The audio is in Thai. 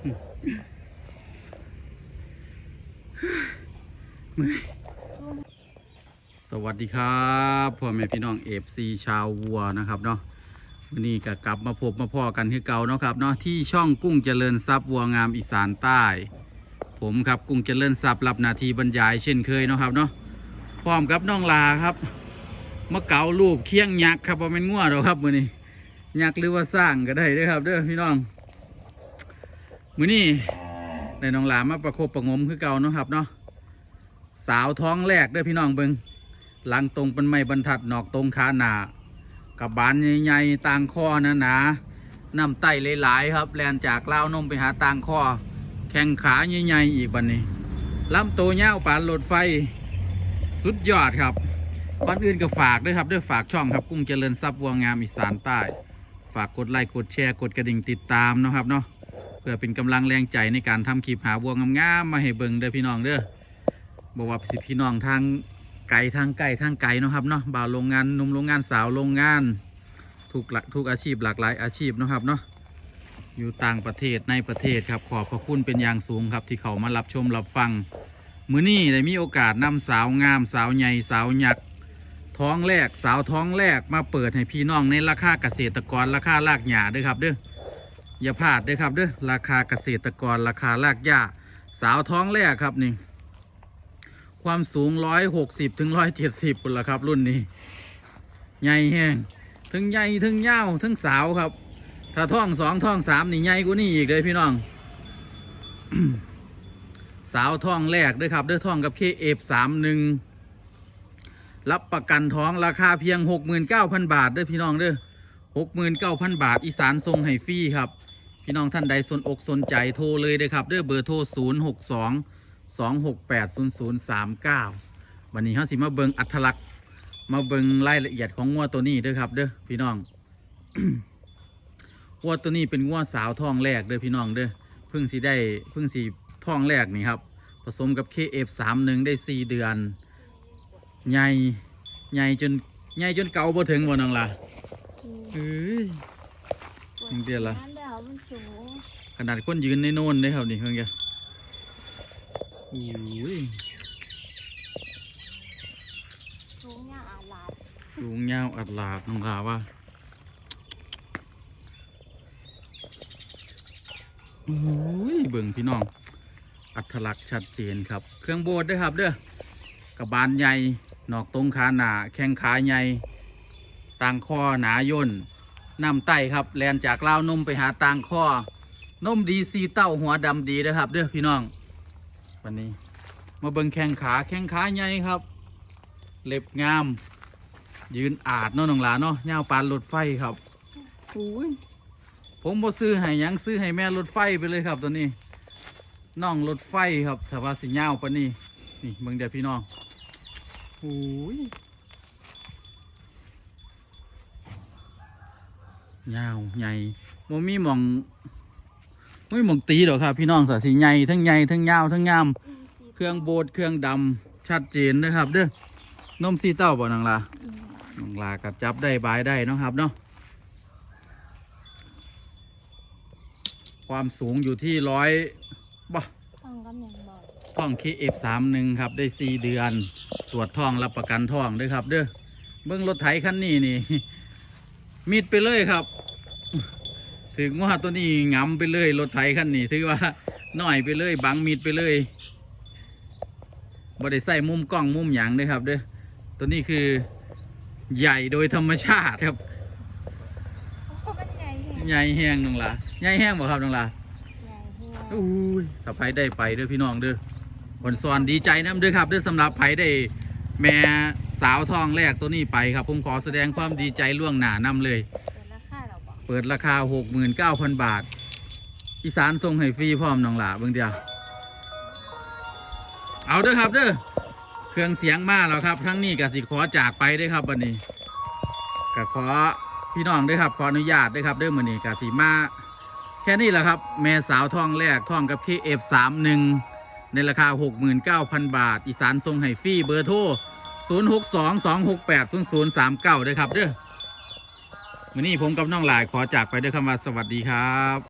สวัสดีครับพ่อแม่พี่น้องเอฟซีชาววัวนะครับเนาะวันนี้ก็กลับมาพบมาพ่อกันที่เก่าเนาะครับเนาะที่ช่องกุ้งเจริญทรัพย์วัวงามอีสานใต้ ผมครับกุ้งเจริญทรัพย์รับนาทีบรรยายเช่นเคยเนาะครับเนาะพร้อมกับน้องลาครับมาเกาลูกเคียงยักษ์ครับว่าเป็นง่วดหรอกครับมือนี้ยักษ์หรือว่าสร้างก็ได้ด้อครับเด้อพี่น้อง มือนี้ได้น้องหลามมาประคบประงมคือเก่าเนาะครับเนาะสาวท้องแรกเด้อพี่น้องเบิงหลังตรงเป็นไม้บรรทัดหนอกตรงขาหนากับบานใหญ่ๆต่างคอนะหนาน้ำไตหลายๆครับแลนจากเล้านมไปหาต่างคอแข้งขาใหญ่ๆอีกบันนี้ลำตัวยาวปานรถไฟสุดยอดครับก่อนอื่นก็ฝากด้วยครับด้วยฝากช่องครับกุ้งเจริญทรัพย์วัวงามอีสานใต้ ฝากกดไลค์กดแชร์กดกระดิ่งติดตามเนาะครับเนาะ เพื่อเป็นกำลังแรงใจในการทำคลิปหาวัวงามๆมาให้เบิ่งเด้อพี่น้องเด้อบอกว่าสิพี่น้องทางไก่ทางไก่ทางไก่นะครับเนาะบ่าวโรงงานนุ่มโรงงานสาวโรงงานทุกหลักทุกอาชีพหลากหลายอาชีพนะครับเนาะอยู่ต่างประเทศในประเทศครับขอบพระคุณเป็นอย่างสูงครับที่เขามารับชมรับฟังมือนี้ได้มีโอกาสนำสาวงาม สาวใหญ่สาวหยักท้องแรกสาวท้องแรกมาเปิดให้พี่น้องในราคาเกษตรกรราคารากหญ้าด้วยครับเด้อ อย่าพลาดเด้อครับเด้อราคาเกษตรกรราคารากหญ้าสาวท้องแรกครับนี่ ความสูงร้อยหกสิบถึงร้อยเจ็ดสิบปุ่นละครับ รุ่นนี้ ใหญ่แห้งถึงใหญ่ถึงยาวถึงสาวครับ ถ้าท่องสองท่องสามนี่ใหญ่กว่านี้อีกเลยพี่น้องสาวท่องแรกด้วยครับด้วยท่องกับเคเอฟสามหนึ่งรับประกันท้องราคาเพียงหกหมื่นเก้าพันบาทด้อพี่น้องเด้อหกหมื่นเก้าพันบาท อีสานทรงให้ฟรีครับ พี่น้องท่านใดสนอกสนใจโทรเลยเด้อครับเด้อเบอร์โทรศูนย์หกสองสองหกแปดศูนย์ศูนย์สามเก้าวันนี้เขาสิมาเบิงอัตลักษณ์มาเบิงรายละเอียดของงัวตัวนี้เด้อครับเด้อพี่น้องงัวตัวนี้เป็นงัวสาวท้องแรกเด้อพี่น้องเด้อเพิ่งสีได้เพิ่งสีท้องแรกนี่ครับผสมกับ KF31 ได้สี่เดือนใหญ่ใหญ่จนใหญ่จนเก่าบ่ถึงบ่นังล่ะเอ้ยจริงเดียวล่ะนั่นเดี๋ยว มันสูงขนาดคนยืนในโน่นได้ครับนี่เพิ่งแกโอ้ยสูงเนี่ยอาลาดสูงยาวอัดลาดน้องขาว่าโอ้ยเบิ่งพี่น้อง อัตลักษณ์ชัดเจนครับ เครื่องโบดด้วยครับเด้อกระบาลใหญ่ นอกตรงขาหนาแข้งขาใหญ่ต่างคอหนาย่น น้ำไตครับแลนจากล้าวนมไปหาต่างคอนมดีซีเต้าหัวดำดีนะครับ เด้อพี่น้อง วันนี้ มาเบิ่งแข้งขาแข้งขาใหญ่ครับ เล็บงาม ยืนอาดเนาะน้องหลาเนาะย่าวปานรถไฟครับโอ้ยผมบ่ซื้อให้หยังซื้อให้แม่รถไฟไปเลยครับตัวนี้น้องรถไฟครับถ้าว่าสิย่าวปานนี้นี่เบิ่งเดี๋ยวพี่น้องโอ้ย ยาวใหญ่บ่มีหมองบ่มีหมองตีดอกครับ พี่น้องสสิใหญ่ทั้งใหญ่ทั้งยาวทั้งงาม เครื่องโบดเครื่องดำชัดเจนนะครับ เด้อนมซีเต้าบ่นางลาน้องลากับจับได้บายได้นะครับเนาะความสูงอยู่ที่ร้อยบ่ต้องกำยังบอกท่องเคเอฟสามหนึ่งครับได้สี่เดือน ตรวจท่องรับประกันท่องด้วยครับ เด้อเบิ้งรถไถคันนี้นี่ มิดไปเลยครับ ถึงว่าตัวนี้งำไปเลยรถไถคันนี้ถือว่าน้อยไปเลยบังมิดไปเลยบ่ได้ใส่มุมกล้องมุมหยางด้วยครับเด้อตัวนี้คือใหญ่โดยธรรมชาติครับโอ้มันใหญ่แฮะใหญ่แห้งน้องหลาใหญ่แห้งบ่ครับน้องหลาใหญ่แฮะอุ้ยถ้าไผได้ไปเด้อพี่น้องเด้อคนสอนดีใจน้ำเด้อครับเด้อสำหรับไผได้แม่ สาวทองแรกตัวนี้ไปครับ ผมขอแสดงความดีใจล่วงหน้านำเลย เป็นราคาเราบอกเปิดราคา69,000บาท อีสานส่งให้ฟรีพร้อมน้องหลาเบิ่งเดียวเอาเด้อครับเด้อเครื่องเสียงมาแล้วครับ ทั้งนี้ก็สิขอจากไปเด้อครับวันนี้ก็ขอพี่น้องเด้อครับขออนุญาตเด้อครับเด้อมื้อนี้ก็สิมาแค่นี้แหละครับ แม่สาวทองแรกทองกับ KF31 ในราคา 69,000 บาท อีสานทรงให้ฟรีเบอร์โทร 0622680039ด้วยครับเด้อวันนี้ผมกับน้องหลายขอจากไปด้วยคำว่าสวัสดีครับ